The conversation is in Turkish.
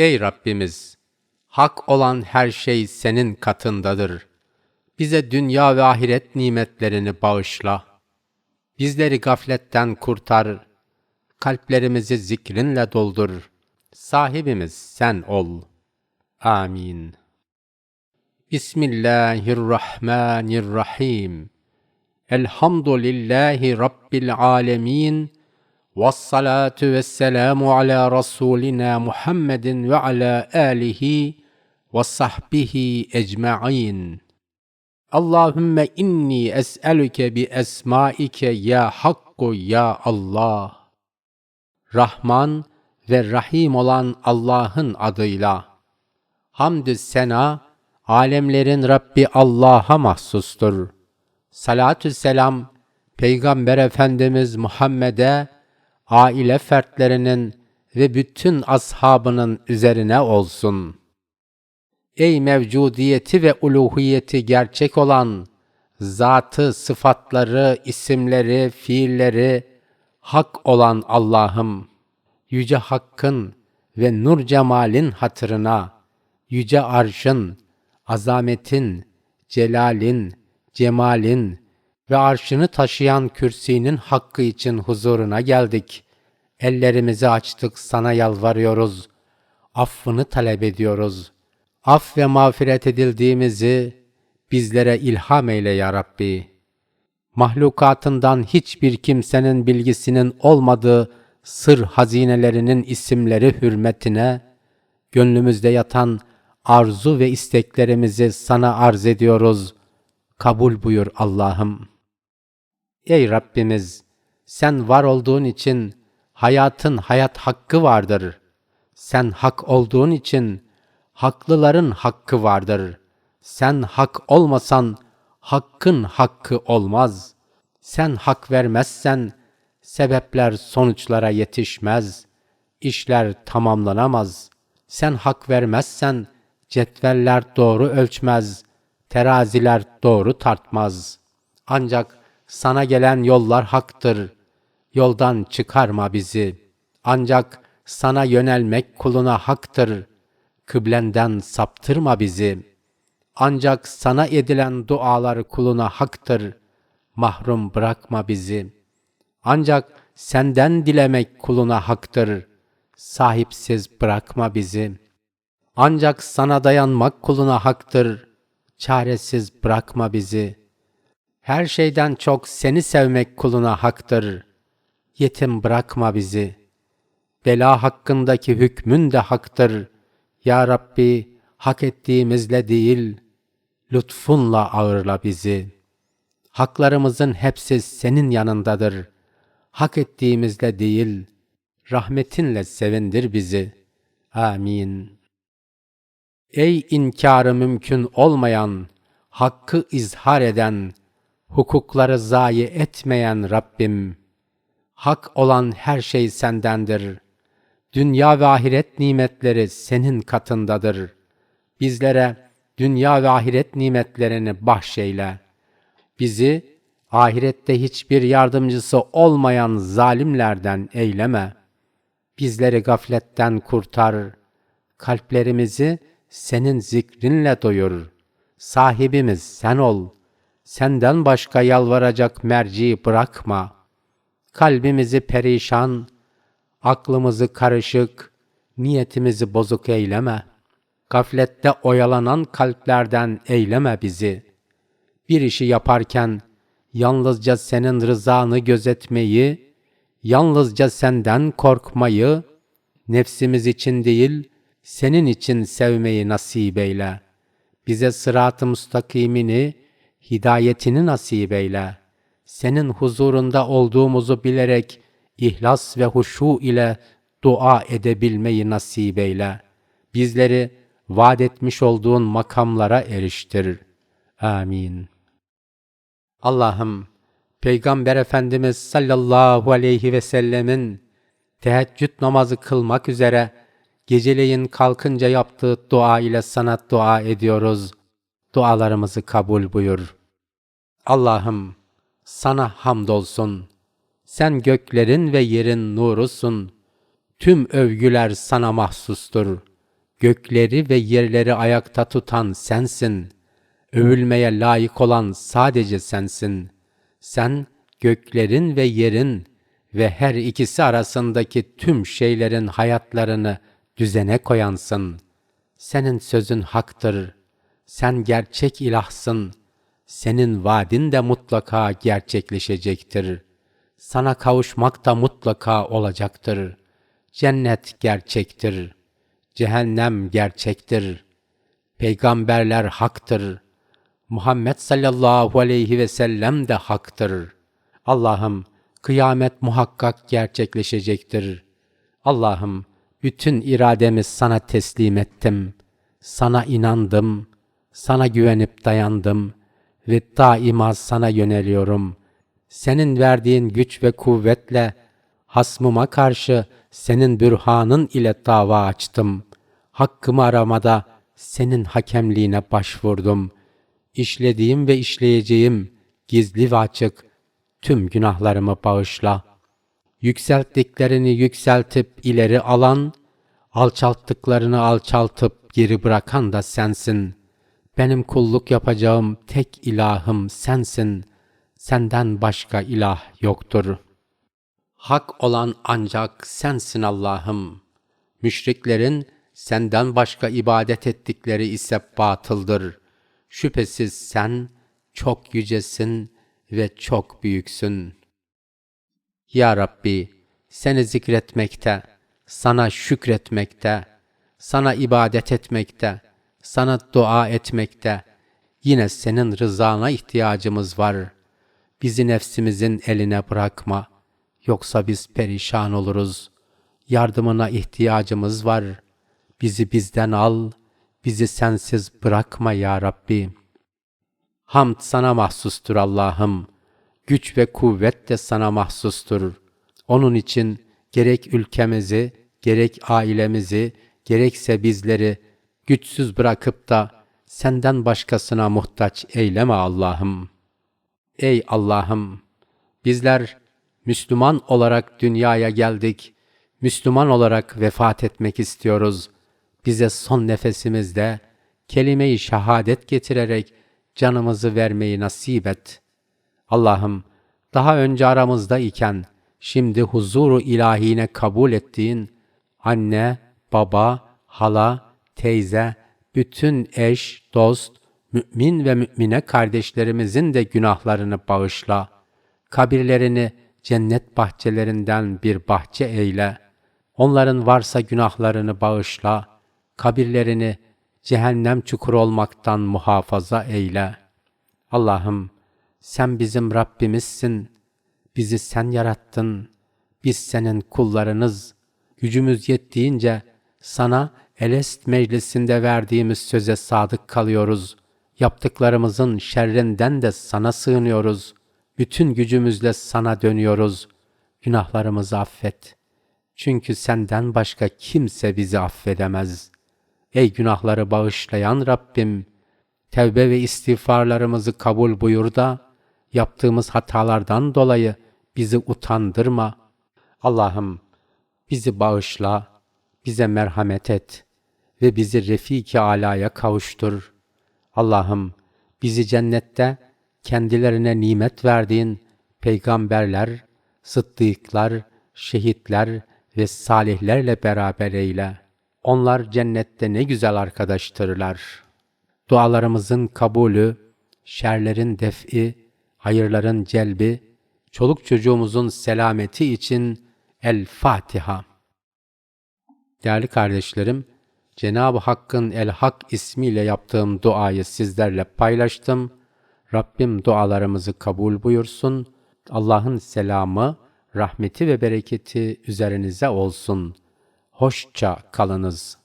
Ey Rabbimiz! Hak olan her şey senin katındadır. Bize dünya ve ahiret nimetlerini bağışla. Bizleri gafletten kurtar. Kalplerimizi zikrinle doldur. Sahibimiz sen ol. Amin. Bismillahirrahmanirrahim. Elhamdülillahi Rabbil alemin. Rasulina Muhammedin ve ala alihi ve sahbihi ecma'in. Allahümme inni es'eluke bi esmaike ya hakku ya Allah. Rahman ve Rahim olan Allah'ın adıyla. Hamdü sena, alemlerin Rabbi Allah'a mahsustur. Salatü selam, Peygamber Efendimiz Muhammed'e, aile fertlerinin ve bütün ashabının üzerine olsun. Ey mevcudiyeti ve uluhiyeti gerçek olan, zatı, sıfatları, isimleri, fiilleri hak olan Allah'ım, yüce hakkın ve nur cemalin hatırına, yüce arşın, azametin, celalin, cemalin ve arşını taşıyan kürsinin hakkı için huzuruna geldik. Ellerimizi açtık sana yalvarıyoruz. Affını talep ediyoruz. Af ve mağfiret edildiğimizi bizlere ilham eyle ya Rabbi. Mahlukatından hiçbir kimsenin bilgisinin olmadığı sır hazinelerinin isimleri hürmetine, gönlümüzde yatan arzu ve isteklerimizi sana arz ediyoruz. Kabul buyur Allah'ım. Ey Rabbimiz, sen var olduğun için hayatın hayat hakkı vardır. Sen hak olduğun için haklıların hakkı vardır. Sen hak olmasan hakkın hakkı olmaz. Sen hak vermezsen sebepler sonuçlara yetişmez. İşler tamamlanamaz. Sen hak vermezsen cetveller doğru ölçmez. Teraziler doğru tartmaz. Ancak sana gelen yollar haktır. Yoldan çıkarma bizi. Ancak sana yönelmek kuluna haktır. Kıblenden saptırma bizi. Ancak sana edilen dualar kuluna haktır. Mahrum bırakma bizi. Ancak senden dilemek kuluna haktır. Sahipsiz bırakma bizi. Ancak sana dayanmak kuluna haktır. Çaresiz bırakma bizi. Her şeyden çok seni sevmek kuluna haktır. Yetim bırakma bizi. Bela hakkındaki hükmün de haktır. Ya Rabbi hak ettiğimizle değil, lütfunla ağırla bizi. Haklarımızın hepsi senin yanındadır. Hak ettiğimizle değil, rahmetinle sevindir bizi. Amin. Ey inkarı mümkün olmayan, hakkı izhar eden, hukukları zayi etmeyen Rabbim, hak olan her şey sendendir. Dünya ve ahiret nimetleri senin katındadır. Bizlere dünya ve ahiret nimetlerini bahşeyle. Bizi ahirette hiçbir yardımcısı olmayan zalimlerden eyleme. Bizleri gafletten kurtar. Kalplerimizi senin zikrinle doyur. Sahibimiz sen ol. Senden başka yalvaracak merci bırakma. Kalbimizi perişan, aklımızı karışık, niyetimizi bozuk eyleme. Gaflette oyalanan kalplerden eyleme bizi. Bir işi yaparken yalnızca senin rızanı gözetmeyi, yalnızca senden korkmayı, nefsimiz için değil, senin için sevmeyi nasip eyle. Bize sırat-ı müstakimini, hidayetini nasip eyle. Senin huzurunda olduğumuzu bilerek ihlas ve huşu ile dua edebilmeyi nasip eyle. Bizleri vaat etmiş olduğun makamlara eriştir. Amin. Allah'ım, Peygamber Efendimiz sallallahu aleyhi ve sellemin teheccüd namazı kılmak üzere geceleyin kalkınca yaptığı dua ile sana dua ediyoruz. Dualarımızı kabul buyur. Allah'ım, sana hamdolsun. Sen göklerin ve yerin nurusun. Tüm övgüler sana mahsustur. Gökleri ve yerleri ayakta tutan sensin. Övülmeye layık olan sadece sensin. Sen göklerin ve yerin ve her ikisi arasındaki tüm şeylerin hayatlarını düzene koyansın. Senin sözün haktır. Sen gerçek ilahsın. Senin vaadin de mutlaka gerçekleşecektir. Sana kavuşmak da mutlaka olacaktır. Cennet gerçektir. Cehennem gerçektir. Peygamberler haktır. Muhammed sallallahu aleyhi ve sellem de haktır. Allah'ım kıyamet muhakkak gerçekleşecektir. Allah'ım bütün irademi sana teslim ettim. Sana inandım, sana güvenip dayandım ve daima sana yöneliyorum. Senin verdiğin güç ve kuvvetle hasmıma karşı senin bürhanın ile dava açtım. Hakkımı aramada senin hakemliğine başvurdum. İşlediğim ve işleyeceğim gizli ve açık tüm günahlarımı bağışla. Yükselttiklerini yükseltip ileri alan, alçalttıklarını alçaltıp geri bırakan da sensin. Benim kulluk yapacağım tek ilahım sensin. Senden başka ilah yoktur. Hak olan ancak sensin Allah'ım. Müşriklerin senden başka ibadet ettikleri ise batıldır. Şüphesiz sen çok yücesin ve çok büyüksün. Ya Rabbi, seni zikretmekte, sana şükretmekte, sana ibadet etmekte, sana dua etmekte, yine senin rızana ihtiyacımız var. Bizi nefsimizin eline bırakma, yoksa biz perişan oluruz. Yardımına ihtiyacımız var. Bizi bizden al, bizi sensiz bırakma ya Rabbi. Hamd sana mahsustur Allah'ım. Güç ve kuvvet de sana mahsustur. Onun için gerek ülkemizi, gerek ailemizi, gerekse bizleri güçsüz bırakıp da senden başkasına muhtaç eyleme Allah'ım. Ey Allah'ım! Bizler Müslüman olarak dünyaya geldik. Müslüman olarak vefat etmek istiyoruz. Bize son nefesimizde kelime-i şehadet getirerek canımızı vermeyi nasip et. Allah'ım daha önce aramızda iken şimdi huzuru ilahine kabul ettiğin anne, baba, hala, teyze, bütün eş, dost, mümin ve mümine kardeşlerimizin de günahlarını bağışla. Kabirlerini cennet bahçelerinden bir bahçe eyle. Onların varsa günahlarını bağışla. Kabirlerini cehennem çukuru olmaktan muhafaza eyle. Allah'ım sen bizim Rabbimizsin. Bizi sen yarattın. Biz senin kullarınız. Gücümüz yettiğince sana Elest meclisinde verdiğimiz söze sadık kalıyoruz. Yaptıklarımızın şerrinden de sana sığınıyoruz. Bütün gücümüzle sana dönüyoruz. Günahlarımızı affet. Çünkü senden başka kimse bizi affedemez. Ey günahları bağışlayan Rabbim, tevbe ve istiğfarlarımızı kabul buyur da, yaptığımız hatalardan dolayı bizi utandırma. Allah'ım bizi bağışla, bize merhamet et ve bizi Refik-i Ala'ya kavuştur. Allah'ım bizi cennette kendilerine nimet verdiğin peygamberler, sıddıklar, şehitler ve salihlerle beraber eyle. Onlar cennette ne güzel arkadaştırlar. Dualarımızın kabulü, şerlerin def'i, hayırların celbi, çoluk çocuğumuzun selameti için El Fatiha. Değerli kardeşlerim, Cenab-ı Hakk'ın El Hak ismiyle yaptığım duayı sizlerle paylaştım. Rabbim dualarımızı kabul buyursun. Allah'ın selamı, rahmeti ve bereketi üzerinize olsun. Hoşça kalınız.